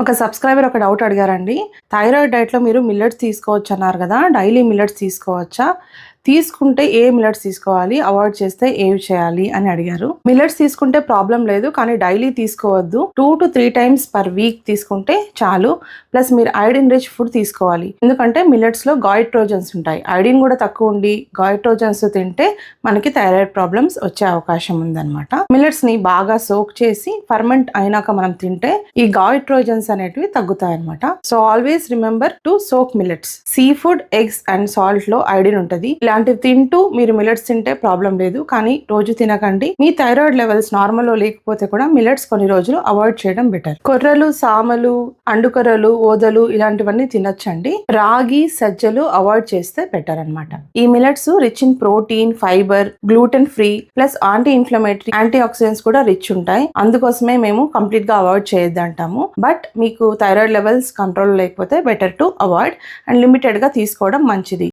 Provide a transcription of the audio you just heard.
ఒక సబ్స్క్రైబర్ ఒక డౌట్ అడిగారండి. థైరాయిడ్ డైట్లో మీరు మిల్లెట్స్ తీసుకోవచ్చు అన్నారు కదా డైలీ మిల్లెట్స్ తీసుకోవచ్చా? తీసుకుంటే ఏ మిల్లెట్స్ తీసుకోవాలి? అవాయిడ్ చేస్తే ఏవి చేయాలి? అని అడిగారు. మిల్లెట్స్ తీసుకుంటే ప్రాబ్లం లేదు కానీ డైలీ తీసుకోవద్దు. Two to three times per week తీసుకుంటే చాలు. ప్లస్ మీరు ఐడిన్ రిచ్ ఫుడ్ తీసుకోవాలి. ఎందుకంటే మిల్లెట్స్లో గాయిట్రోజన్స్ ఉంటాయి. ఐడిన్ కూడా తక్కువ ఉండి గాయిట్రోజన్స్ తింటే మనకి థైరాయిడ్ ప్రాబ్లమ్స్ వచ్చే అవకాశం ఉందన్నమాట. మిల్లెట్స్ని బాగా సోక్ చేసి ఫర్మెంట్ అయినాక మనం తింటే ఈ గాయిట్రోజన్స్ అనేటివి తగ్గుతాయి అనమాట so always remember to soak millets seafood eggs and సాల్ట్లో iodine ఉంటుంది. ఇలాంటివి తింటూ మీరు మిలెట్స్ తింటే ప్రాబ్లం లేదు. కానీ రోజు తినకండి. మీ థైరాయిడ్ లెవెల్స్ నార్మల్లో లేకపోతే కూడా మిలెట్స్ కొన్ని రోజులు అవాయిడ్ చేయడం బెటర్ కొర్రలు సామలు అండుకొర్రలు ఓదలు ఇలాంటివన్నీ తినొచ్చండి. రాగి సజ్జలు అవాయిడ్ చేస్తే బెటర్ అన్నమాట. ఈ millets rich in protein fibre gluten free plus anti inflammatory antioxidants కూడా రిచ్ ఉంటాయి. అందుకోసమే మేము కంప్లీట్గా అవాయిడ్ చేయొద్దంటాము బట్ మీకు థైరాయిడ్ లెవెల్స్ కంట్రోల్ లేకపోతే బెటర్ టు అవాయిడ్ అండ్ లిమిటెడ్గా తీసుకోవడం మంచిది.